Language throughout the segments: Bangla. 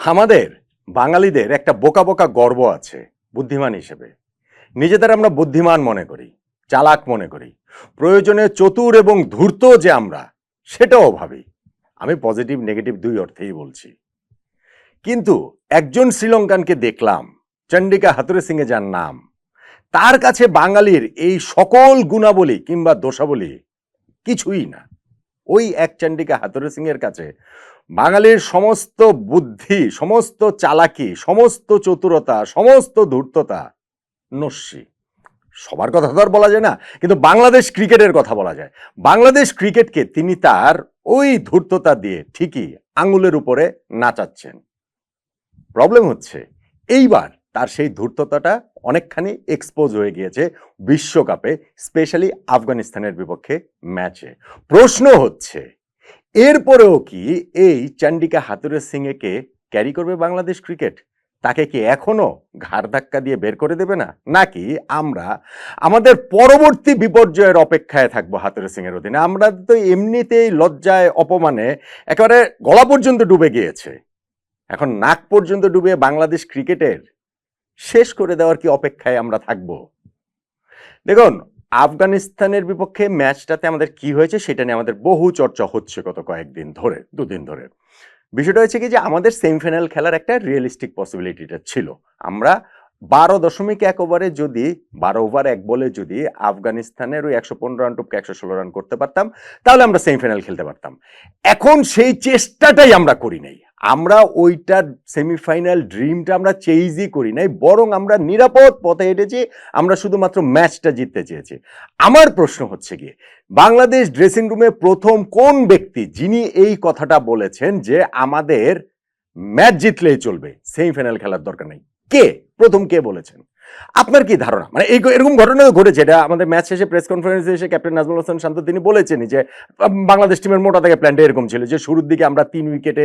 আমাদের বাঙালিদের একটা বোকা বোকা গর্ব আছে, বুদ্ধিমান হিসেবে। নিজেদের আমরা বুদ্ধিমান মনে করি, চালাক মনে করি। প্রয়োজনে চতুর এবং ধূর্ত যে আমরা, সেটাও ভাবি। আমি পজিটিভ, নেগেটিভ দুই অর্থেই বলছি। কিন্তু একজন শ্রীলঙ্কানকে দেখলাম, চন্ডিকা হাতুরে সিংয়ে যার নাম, তার কাছে বাঙালির এই সকল গুণাবলী কিংবা দোষাবলী কিছুই না। ওই এক চন্ডিকা হাতুরে সিংয়ের কাছে বাঙালির সমস্ত বুদ্ধি, সমস্ত চালাকি, সমস্ত চতুরতা, সমস্ত ধূর্ততা নস্যি। সবার কথা তো আর বলা যায় না, কিন্তু বাংলাদেশ ক্রিকেটের কথা বলা যায়। বাংলাদেশ ক্রিকেটকে তিনি তার ওই ধূর্ততা দিয়ে ঠিকই আঙুলের উপরে নাচাচ্ছেন। প্রবলেম হচ্ছে, এইবার তার সেই ধূর্ততাটা অনেকখানি এক্সপোজ হয়ে গিয়েছে বিশ্বকাপে স্পেশালি আফগানিস্তানের বিপক্ষে ম্যাচে প্রশ্ন হচ্ছে এরপরেও কি এই চন্ডিকা হাতুরে সিংকে ক্যারি করবে বাংলাদেশ ক্রিকেট? তাকে কি এখনও ঘাড় ধাক্কা দিয়ে বের করে দেবে না? নাকি আমরা আমাদের পরবর্তী বিপর্যয়ের অপেক্ষায় থাকব হাতুরে সিং এর অধীনে? আমরা তো এমনিতেই লজ্জায়, অপমানে একেবারে গলা পর্যন্ত ডুবে গিয়েছে। এখন নাক পর্যন্ত ডুবে বাংলাদেশ ক্রিকেটের শেষ করে দেওয়ার কি অপেক্ষায় আমরা থাকব? দেখুন আফগানিস্তানের বিপক্ষে ম্যাচটাতে আমাদের কি হয়েছে সেটা নিয়ে আমাদের বহু চর্চা হচ্ছে গত কয়েকদিন ধরে, দুদিন ধরে। বিষয়টা হচ্ছে কি যে আমাদের সেমিফাইনাল খেলার একটা রিয়েলিস্টিক পসিবিলিটিটা ছিল। আমরা বারো দশমিক এক ওভারে যদি, বারো ওভার এক বলে যদি আফগানিস্তানের ওই একশো পনেরো রান টুপকে একশো ষোলো রান করতে পারতাম, তাহলে আমরা সেমিফাইনাল খেলতে পারতাম। এখন সেই চেষ্টাটাই আমরা করি নাই। আমরা ওইটার সেমিফাইনাল ড্রিমটা আমরা চেইজই করি নাই, বরং আমরা নিরাপদ পথে হেঁটেছি, আমরা শুধুমাত্র ম্যাচটা জিততে চেয়েছি। আমার প্রশ্ন হচ্ছে গিয়ে, বাংলাদেশ ড্রেসিং রুমে প্রথম কোন ব্যক্তি যিনি এই কথাটা বলেছেন যে আমাদের ম্যাচ জিতলেই চলবে, সেমিফাইনাল খেলার দরকার নেই? কে? প্রথম কে বলেছেন? আপনার কি ধারণা? মানে এই এরকম ঘটনা ঘটেছে, এটা আমাদের ম্যাচ শেষে প্রেস কনফারেন্সে এসে ক্যাপ্টেন নাজমুল হাসান শান্ত তিনি বলেছেন যে বাংলাদেশ টিমের মোটা থেকে প্ল্যানটা এরকম ছিল যে, শুরুর দিকে আমরা তিন উইকেটে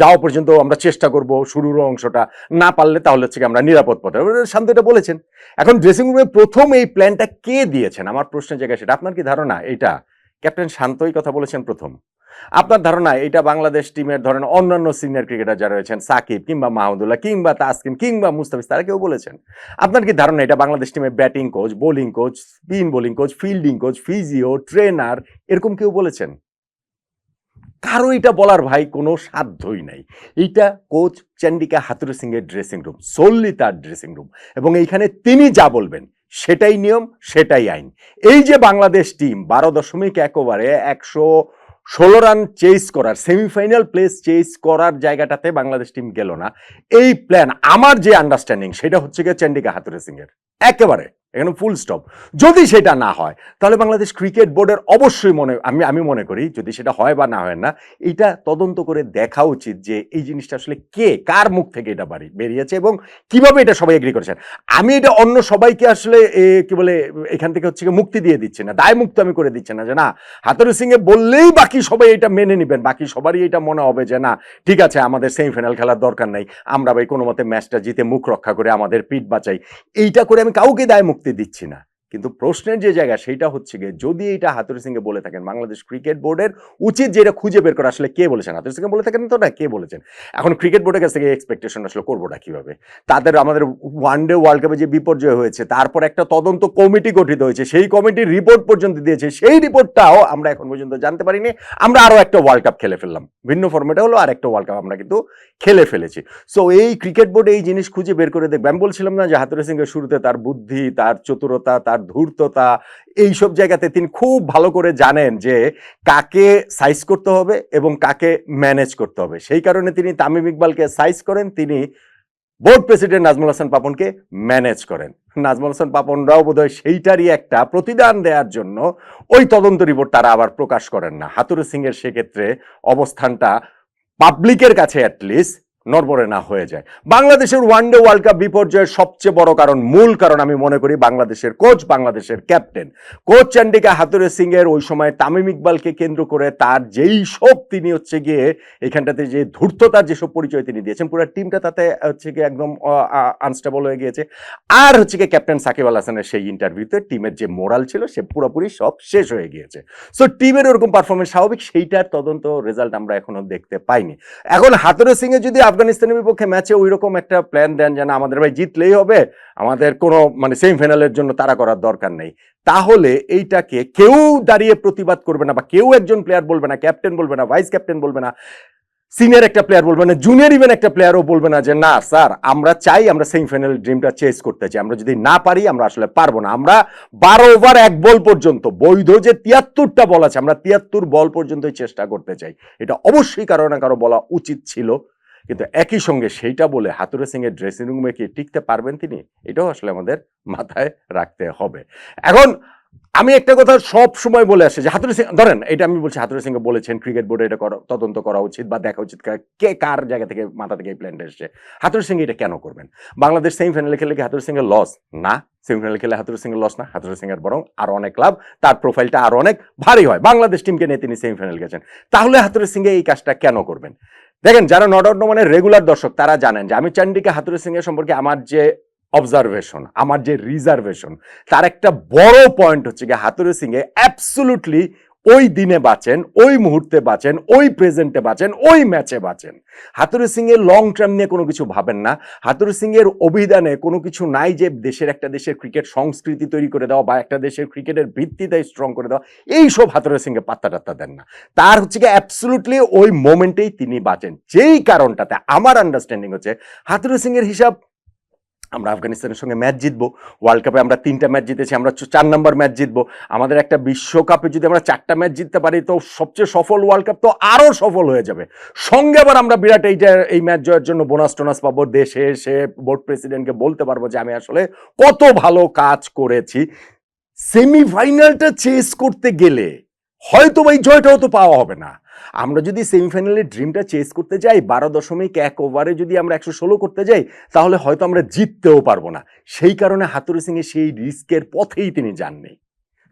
যাওয়া পর্যন্ত আমরা চেষ্টা করব শুরুর অংশটা। না পারলে তাহলে হচ্ছে আমরা নিরাপদ পথে। শান্ত এটা বলেছেন। এখন ড্রেসিং রুমে প্রথম এই প্ল্যানটা কে দিয়েছেন? আমার প্রশ্নের জায়গায় সেটা। আপনার কি ধারণা এটা? ক্যাপ্টেন শান্তই কথা বলেছেন প্রথম। আপনার ধারণা, এটা বাংলাদেশ টিমের ধরেন অন্যান্য সিনিয়র ক্রিকেটার যারা রয়েছেন, সাকিব কিংবা মাহমুদুল্লাহ কিংবা তাসকিন কিংবা মুস্তাফিজ, তারা কেউ বলেছেন। আপনার কি ধারণা, এটা বাংলাদেশ টিমের batting coach bowling coach spin bowling coach fielding coach physio trainer এরকম কেউ বলেছেন? কারও এটা বলার ভাই কোনো সাধ্যই নাই। এইটা কোচ চন্ডিকা হাতুরে সিং এর ড্রেসিং রুম সোললি তার ড্রেসিং রুম এবং এইখানে তিনি যা বলবেন, সেটাই নিয়ম, সেটাই আইন। এই যে বাংলাদেশ টিম, বারো দশমিক এক ওভারে একশো ষোলো রান চেস করার, সেমিফাইনাল প্লেস চেস করার জায়গাটাতে বাংলাদেশ টিম গেল না। এই প্ল্যান আমার যে আন্ডারস্ট্যান্ডিং সেটা হচ্ছে গিয়ে চন্ডিকা হাতুরে সিং এর একেবারে। এখানে ফুল স্টপ যদি সেটা না হয়, তাহলে বাংলাদেশ ক্রিকেট বোর্ডের অবশ্যই মনে, আমি আমি মনে করি যদি সেটা হয় বা না হয় না, এটা তদন্ত করে দেখা উচিত যে এই জিনিসটা আসলে কে, কার মুখ থেকে এটা বাড়ি, বেরিয়েছে এবং কীভাবে এটা সবাই এগ্রি করেছেন। আমি এটা অন্য সবাইকে আসলে কি বলে, এখান থেকে হচ্ছে মুক্তি দিয়ে দিচ্ছি না, দায় মুক্ত আমি করে দিচ্ছি না যে না, হাতুরু সিংয়ে বললেই বাকি সবাই এটা মেনে নেবেন, বাকি সবারই এটা মনে হবে যে না, ঠিক আছে, আমাদের সেমিফাইনাল খেলার দরকার নাই, আমরা ভাই কোনো মতে ম্যাচটা জিতে মুখ রক্ষা করে আমাদের পিঠ বাঁচাই। এইটা করে আমি কাউকে দায় মুক্তি দিচ্ছি না। কিন্তু প্রশ্নের যে জায়গা সেইটা হচ্ছে গিয়ে যদি এটা হাতুরি সিংকে বলে থাকেন, বাংলাদেশ ক্রিকেট বোর্ডের উচিত যে এটা খুঁজে বের করা, আসলে কে বলেছেন? হাতুরি সিংকে বলে থাকেন তো না, কে বলেছেন? এখন ক্রিকেট বোর্ডের কাছ থেকে এক্সপেকটেশন আসলে করবোটা কীভাবে? তাদের, আমাদের ওয়ান ডে ওয়ার্ল্ড কাপে যে বিপর্যয় হয়েছে, তারপর একটা তদন্ত কমিটি গঠিত হয়েছে, সেই কমিটির রিপোর্ট পর্যন্ত দিয়েছে, সেই রিপোর্টটাও আমরা এখন পর্যন্ত জানতে পারিনি। আমরা আরও একটা ওয়ার্ল্ড কাপ খেলে ফেললাম। ভিন্ন ফর্মেটে হলো আর একটা ওয়ার্ল্ড কাপ আমরা কিন্তু খেলে ফেলেছি। সো এই ক্রিকেট বোর্ডে এই জিনিস খুঁজে বের করে দেখবে আমি বলছিলাম না যে হাতুরে সিংয়ের শুরুতে তার বুদ্ধি, তার চতুরতা, তার ধূর্ততা, এইসব জায়গাতে তিনি খুব ভালো করে জানেন যে কাকে সাইজ করতে হবে এবং কাকে ম্যানেজ করতে হবে। সেই কারণে তিনি তামিম ইকবালকে সাইজ করেন, তিনি বোর্ড প্রেসিডেন্ট নাজমুল হাসান পাপনকে ম্যানেজ করেন। নাজমুল হাসান পাপনরাও বোধহয় সেইটারই একটা প্রতিদান দেওয়ার জন্য ওই তদন্ত রিপোর্ট তারা আবার প্রকাশ করেন না। হাতুরে সিং এর সেক্ষেত্রে অবস্থানটা পাবলিকের কাছে অ্যাটলিস্ট নড়বড়ে না হয়ে যায়। বাংলাদেশের ওয়ানডে ওয়ার্ল্ড কাপ বিপর্যয়ের সবচেয়ে বড় কারণ, মূল কারণ আমি মনে করি বাংলাদেশের কোচ, বাংলাদেশের ক্যাপ্টেন। কোচ চন্ডিকা হাতুরে সিং এর ওই সময় তামিম ইকবালকে কেন্দ্র করে তার যেই সব তিনি হচ্ছে গিয়ে এখানটাতে যে ধূর্ততার যেসব পরিচয় তিনি দিয়েছেন, পুরো টিমটা তাতে হচ্ছে গিয়ে একদম আনস্টেবল হয়ে গিয়েছে। আর হচ্ছে গিয়ে ক্যাপ্টেন সাকিব আল হাসানের সেই ইন্টারভিউতে টিমের যে মোরাল ছিল, সে পুরোপুরি সব শেষ হয়ে গিয়েছে। সো টিমের ওরকম পারফরমেন্স স্বাভাবিক, সেইটার তদন্ত রেজাল্ট আমরা এখনও দেখতে পাইনি। এখন হাতুরে সিং এ যদি আফগানিস্তানের বিপক্ষে ম্যাচে ওই রকম একটা প্ল্যান দেন যেন আমাদের ভাই জিতলেই হবে। আমাদের কোনো মানে সেমিফাইনালের জন্য তারা করার দরকার নেই। তাহলে এইটাকে কেউ দাঁড়িয়ে প্রতিবাদ করবে না বা কেউ একজন প্লেয়ার বলবে না ক্যাপ্টেন বলবে না ভাইস ক্যাপ্টেন বলবে না সিনিয়র একটা প্লেয়ার বলবে না জুনিয়র ইভেন একটা প্লেয়ারও বলবে না যে, না স্যার আমরা চাই আমরা সেমিফাইনাল ড্রিমটা চেস করতে চাই। আমরা যদি না পারি, আমরা আসলে পারব না। আমরা বারো ওভার এক বল পর্যন্ত, বৈধ যে তিয়াত্তরটা বল আছে, আমরা তিয়াত্তর বল পর্যন্তই চেষ্টা করতে চাই। এটা অবশ্যই কারও না কারও বলা উচিত ছিল। কিন্তু একই সঙ্গে সেইটা বলে হাতুরে সিং এর ড্রেসিং রুমে কি টিকতে পারবেন তিনি? এটাও আসলে আমাদের মাথায় রাখতে হবে। এখন আমি একটা কথা সব সময় বলে আসে যে হাতুরে সিং, ধরেন এটা আমি বলছি হাতুরে সিং বলেছেন ক্রিকেট বোর্ডে এটা তদন্ত করা উচিত বা দেখা উচিত কে কার জায়গা থেকে, মাথা থেকে এই প্ল্যানটা এসছে। হাতুরে সিং এটা কেন করবেন? বাংলাদেশ সেমিফাইনালে খেলে কি হাতুরে সিং এর লস না। সেমিফাইনালে খেলে হাতুরে সিং এর লস না হাতুরে সিং এর বরং আরও অনেক লাভ, তার প্রোফাইলটা আরও অনেক ভারী হয়। বাংলাদেশ টিমকে নিয়ে তিনি সেমিফাইনাল গেছেন। তাহলে হাতুরে সিং এই কাজটা কেন করবেন? দেখেন, যারা নট আউট মানে রেগুলার দর্শক, তারা জানেন যে আমি চান্ডিকে হাতুরে সিং এর সম্পর্কে আমার যে অবজারভেশন আমার যে রিজার্ভেশন তার একটা বড় পয়েন্ট হচ্ছে গিয়ে হাতুরে সিং এ অ্যাবসুলুটলি ওই দিনে বাঁচেন, ওই মুহূর্তে বাঁচেন, ওই প্রেজেন্টে বাঁচেন, ওই ম্যাচে বাঁচেন। হাতুরে সিং এর লং টার্ম নিয়ে কোনো কিছু ভাবেন না। হাতুরে সিং এর অভিধানে কোনো কিছু নাই যে দেশের একটা দেশের ক্রিকেট সংস্কৃতি তৈরি করে দেওয়া বা একটা দেশের ক্রিকেটের ভিত্তিতে স্ট্রং করে দেওয়া এইসব হাতুরে সিং এ পাত্তা টাত্তা দেন না। তার হচ্ছে কি অ্যাবসুলুটলি ওই মোমেন্টেই তিনি বাঁচেন। যেই কারণটাতে আমার আন্ডারস্ট্যান্ডিং হচ্ছে হাতুরে সিং এর হিসাব আমরা আফগানিস্তানের সঙ্গে ম্যাচ জিতবো ওয়ার্ল্ড কাপে আমরা তিনটা ম্যাচ জিতেছি, আমরা চার নম্বর ম্যাচ জিতবো। আমাদের একটা বিশ্বকাপে যদি আমরা চারটা ম্যাচ জিততে পারি, তো সবচেয়ে সফল ওয়ার্ল্ড কাপ তো আরও সফল হয়ে যাবে। সঙ্গে আবার আমরা বিরাট এইটা, এই ম্যাচ জয়ের জন্য বোনাস টোনাস পাবো। দেশে এসে বোর্ড প্রেসিডেন্টকে বলতে পারব যে, আমি আসলে কত ভালো কাজ করেছি। সেমিফাইনালটা চেস করতে গেলে হয়তো এই জয়টাও তো পাওয়া হবে না। আমরা যদি সেমিফাইনালের ড্রিমটা চেস করতে যাই, বারো দশমিক এক ওভারে যদি আমরা একশো ষোলো করতে যাই, তাহলে হয়তো আমরা জিততেও পারব না। সেই কারণে হাতুরে সিংয়ে সেই রিস্কের পথেই তিনি যাননি।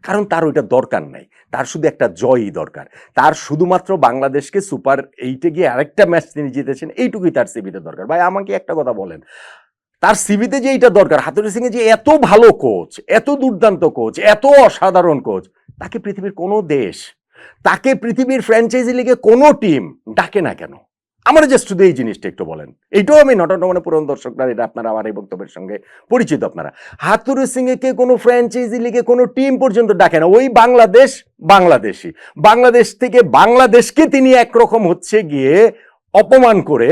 কারণ তার ওইটা দরকার নাই। তার শুধু একটা জয়ই দরকার। তার শুধুমাত্র বাংলাদেশকে সুপার এইটে গিয়ে আরেকটা ম্যাচ তিনি জিতেছেন, এইটুকুই তার সিবিতে দরকার। ভাই, আমাকে একটা কথা বলেন। তার সিবিতে যে এইটা দরকার হাতুরে সিংয়ে যে এত ভালো কোচ এত দুর্দান্ত কোচ এত অসাধারণ কোচ তাকে পৃথিবীর কোনো দেশ তাকে পৃথিবীর ফ্র্যাঞ্চাইজি লিগে কোনো টিম ডাকে না কেন? আমার যে শুধু এই জিনিসটা একটু বলেন। এইটাও আমি নটন মানে পুরনো দর্শকরা এটা আপনারা আমার এই বক্তব্যের সঙ্গে পরিচিত আপনারা। হাতুরু সিংকে কোনো ফ্র্যাঞ্চাইজি লিগে কোনো টিম পর্যন্ত ডাকে না। ওই বাংলাদেশ বাংলাদেশি বাংলাদেশ থেকে বাংলাদেশকে তিনি একরকম হচ্ছে গিয়ে অপমান করে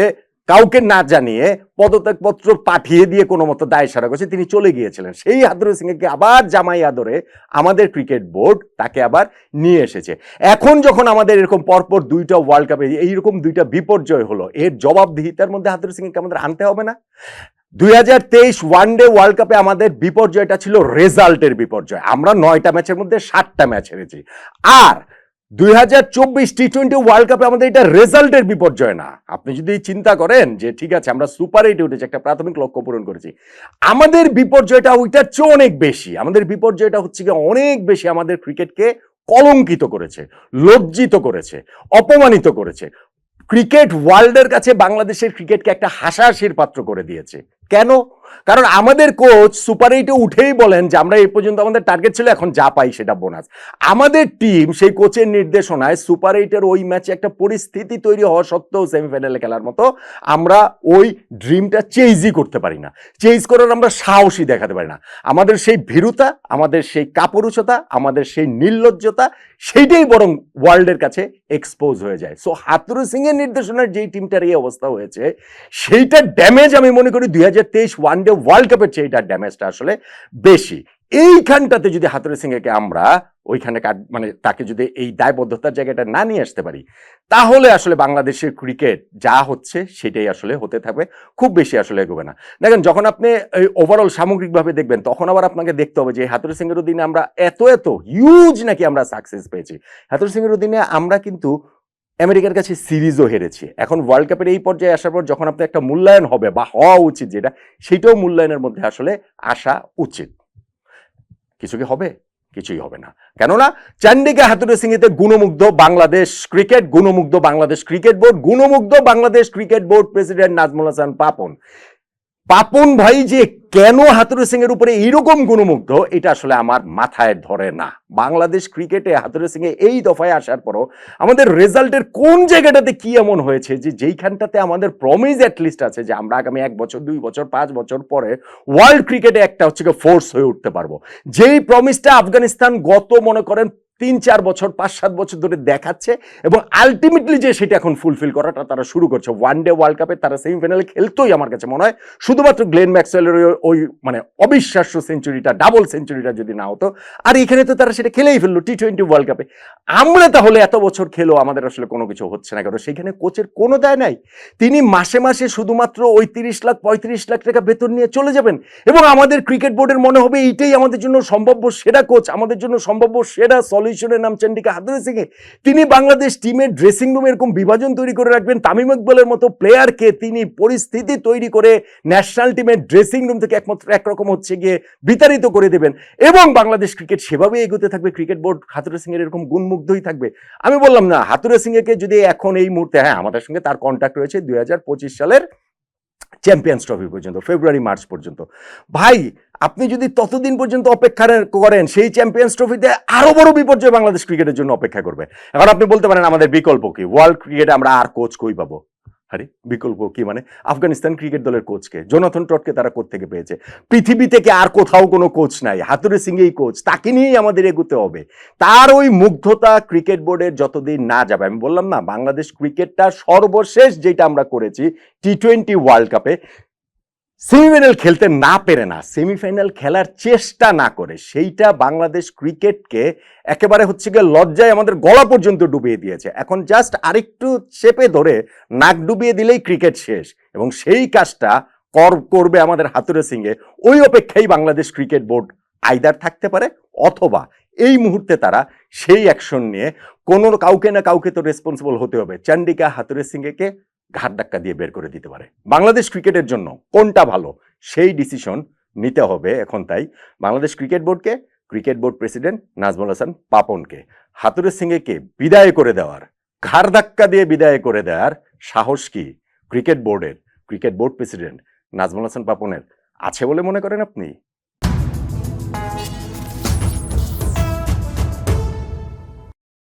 কাউকে না জানিয়ে পদত্যাগপত্র পাঠিয়ে দিয়ে কোনো মতো দায় সারা করছে, তিনি চলে গিয়েছিলেন। সেই হাতুরু সিংকে আবার জামাই আদরে আমাদের ক্রিকেট বোর্ড তাকে আবার নিয়ে এসেছে। এখন যখন আমাদের এরকম পরপর দুইটা ওয়ার্ল্ড কাপে এইরকম দুইটা বিপর্যয় হলো, এর জবাবদিহিতার মধ্যে হাতুরু সিংকে আমাদের আনতে হবে না? দুই হাজার তেইশ ওয়ান ডে ওয়ার্ল্ড কাপে আমাদের বিপর্যয়টা ছিল রেজাল্টের বিপর্যয়। আমরা নয়টা ম্যাচের মধ্যে সাতটা ম্যাচ হেরেছি। আর দুই হাজার চব্বিশ টি টোয়েন্টি ওয়ার্ল্ড কাপে আমাদের এটা রেজাল্টের বিপর্যয় না। আপনি যদি চিন্তা করেন যে, ঠিক আছে, আমরা সুপার এইটে উঠেছি, একটা প্রাথমিক লক্ষ্য পূরণ করেছি। আমাদের বিপর্যয়টা ওইটার চেয়ে অনেক বেশি। আমাদের বিপর্যয়টা হচ্ছে কি অনেক বেশি আমাদের ক্রিকেটকে কলঙ্কিত করেছে, লজ্জিত করেছে, অপমানিত করেছে। ক্রিকেট ওয়ার্ল্ডের কাছে বাংলাদেশের ক্রিকেটকে একটা হাসাহাসির পাত্র করে দিয়েছে। কেন? কারণ আমাদের কোচ সুপার এইটে উঠেই বলেন যে, আমরা এই পর্যন্ত আমাদের টার্গেট ছিল, এখন যা পাই সেটা বোনাস আমাদের টিম সেই কোচের নির্দেশনায় সুপার এইটের ওই ম্যাচে একটা পরিস্থিতি তৈরি হওয়া সত্ত্বেও সেমিফাইনালে খেলার মতো আমরা ওই ড্রিমটা চেঞ্জই করতে পারি না। চেঞ্জ করার আমরা সাহসই দেখাতে পারি না। আমাদের সেই ভীরুতা, আমাদের সেই কাপুরুষতা, আমাদের সেই নির্লজ্জতা, সেইটাই বরং ওয়ার্ল্ডের কাছে এক্সপোজ হয়ে যায়। সো হাতুরু সিং এর নির্দেশনার যেই টিমটার এই অবস্থা হয়েছে, সেইটা ড্যামেজ আমি মনে করি দুই হাজার হাজার তেইশ ওয়ান ডে ওয়ার্ল্ড কাপের চেয়ে এটার ড্যামেজটা আসলে বেশি। এইখানটাতে যদি হাতুরে সিংকে আমরা ওইখানে মানে তাকে যদি এই দায়বদ্ধতার জায়গাটা না নিয়ে আসতে পারি, তাহলে আসলে বাংলাদেশের ক্রিকেট যা হচ্ছে সেটাই আসলে হতে থাকবে, খুব বেশি আসলে এগোবে না। দেখেন, যখন আপনি এই ওভারঅল সামগ্রিকভাবে দেখবেন, তখন আবার আপনাকে দেখতে হবে যে হাতুরে সিংয়ের অধীনে আমরা এত এত হিউজ নাকি আমরা সাকসেস পেয়েছি। হাতুরে সিংয়ের অধীনে আমরা কিন্তু আমেরিকার কাছে সিরিজও হেরেছি। এখন ওয়ার্ল্ড কাপের এই পর্যায়ে আসার পর যখন আপনার একটা মূল্যায়ন হবে বা হওয়া উচিত যেটা, সেটাও মূল্যায়নের মধ্যে আসলে আসা উচিত। কিছু কি হবে? কিছুই হবে না। কেননা চান্ডিকা হাতুরে সিংহিতে গুণমুগ্ধ বাংলাদেশ ক্রিকেট, গুণমুগ্ধ Bangladesh cricket board, গুণমুগ্ধ Bangladesh cricket board president Nazmul Hasan Papon. Papon ভাই যে কেন হাতুরু সিং এর উপরে এইরকম গুণমুগ্ধ, এটা আসলে আমার মাথায় ধরে না। বাংলাদেশ ক্রিকেটে হাতুরু সিং এই দফায় আসার পরও আমাদের রেজাল্টের কোন জায়গাটাতে কি এমন হয়েছে যে যেইখানটাতে আমাদের প্রমিজ অ্যাটলিস্ট আছে যে আমরা আগামী এক বছর, দুই বছর, পাঁচ বছর পরে ওয়ার্ল্ড ক্রিকেটে একটা হচ্ছে ফোর্স হয়ে উঠতে পারব। যেই প্রমিসটা আফগানিস্তান গত মনে করেন তিন, চার বছর, পাঁচ, সাত বছর ধরে দেখাচ্ছে এবং আলটিমেটলি যে সেটা এখন ফুলফিল করাটা তারা শুরু করছে। ওয়ান ডে ওয়ার্ল্ড কাপে তারা সেমিফাইনালে খেলতোই আমার কাছে মনে হয়। শুধুমাত্র গ্লেন ম্যাক্সওয়েলের ওই- মানে অবিশ্বাস্য সেঞ্চুরিটা ডাবল সেঞ্চুরিটা যদি না হতো, আর এখানে তো তারা সেটা খেলেই ফেলল টি টোয়েন্টি ওয়ার্ল্ড কাপে আমরা তাহলে এত বছর খেলো, আমাদের আসলে কোনো কিছু হচ্ছে না কারণ সেখানে কোচের কোনো দায় নাই। তিনি মাসে মাসে শুধুমাত্র ওই তিরিশ লাখ, পঁয়ত্রিশ লাখ টাকা বেতন নিয়ে চলে যাবেন এবং আমাদের ক্রিকেট বোর্ডের মনে হবে এইটাই আমাদের জন্য সম্ভাব্য সেরা কোচ, আমাদের জন্য সম্ভাব্য সেরা সলিউশনের নাম চন্ডিকা হাতুরে সিংয়ে তিনি বাংলাদেশ টিমের ড্রেসিং রুমে এরকম বিভাজন তৈরি করে রাখবেন। তামিম ইকবালের মতো প্লেয়ারকে তিনি পরিস্থিতি তৈরি করে ন্যাশনাল টিমের ড্রেসিং রুম থেকে একমাত্র একরকম হচ্ছে গিয়ে বিতাড়িত করে দেবেন। এবং বাংলাদেশ ক্রিকেট সেভাবে এগোতে থাকবে। ক্রিকেট বোর্ড হাতুরে সিং এর এরকম গুণমুগ্ধই থাকবে। আমি বললাম না হাতুরে সিংকে যদি এখন এই মুহূর্তে হ্যাঁ আমাদের সঙ্গে তার কন্ট্যাক্ট রয়েছে দুই হাজার পঁচিশ সালের চ্যাম্পিয়ন্স ট্রফি পর্যন্ত ফেব্রুয়ারি মার্চ পর্যন্ত। ভাই, আপনি যদি ততদিন পর্যন্ত অপেক্ষা করেন, সেই চ্যাম্পিয়ন্স ট্রফিতে আরও বড় বিপর্যয় বাংলাদেশ ক্রিকেটের জন্য অপেক্ষা করবে। এখন আপনি বলতে পারেন, আমাদের বিকল্প কি? ওয়ার্ল্ড ক্রিকেটে আমরা আর কোচ কই পাবো? আরে, বিকল্প কি মানে? আফগানিস্তান ক্রিকেট দলের কোচকে জোনাথন টটকে তারা থেকে পেয়েছে? পৃথিবী থেকে আর কোথাও কোনো কোচ নাই। হাতুরে সিং এই কোচ তাকে নিয়েই আমাদের এগুতে হবে। তার ওই মুগ্ধতা ক্রিকেট বোর্ডের যতদিন না যাবে, আমি বললাম না, বাংলাদেশ ক্রিকেটটা সর্বশেষ যেটা আমরা করেছি টি টোয়েন্টি ওয়ার্ল্ড কাপে সেমিফাইনাল খেলতে না পেরে না, সেমিফাইনাল খেলার চেষ্টা না করে, সেইটা বাংলাদেশ ক্রিকেটকে একেবারে হচ্ছে গিয়ে লজ্জায় আমাদের গলা পর্যন্ত ডুবিয়ে দিয়েছে। এখন জাস্ট আরেকটু চেপে ধরে নাক ডুবিয়ে দিলেই ক্রিকেট শেষ এবং সেই কাজটা কর, করবে আমাদের হাতুরে সিংয়ে ওই অপেক্ষাই বাংলাদেশ ক্রিকেট বোর্ড আইদার থাকতে পারে অথবা এই মুহূর্তে তারা সেই অ্যাকশন নিয়ে কোনো কাউকে না কাউকে তো রেসপন্সিবল হতে হবে। চন্ডিকা হাতুরে সিংকে ঘাট ধাক্কা দিয়ে বের করে দিতে পারে। বাংলাদেশ ক্রিকেটের জন্য কোনটা ভালো? সেই ডিসিশন নিতে হবে এখন তাই। বাংলাদেশ ক্রিকেট বোর্ডকে, cricket board president Nazmul Hasan পাপনকে হাতুরে সিংকে বিদায় করে দেওয়ার ঘাড় ধাক্কা দিয়ে বিদায় করে দেওয়ার সাহস কি ক্রিকেট বোর্ডের? Cricket board president Nazmul Hasan পাপনের আছে বলে মনে করেন আপনি?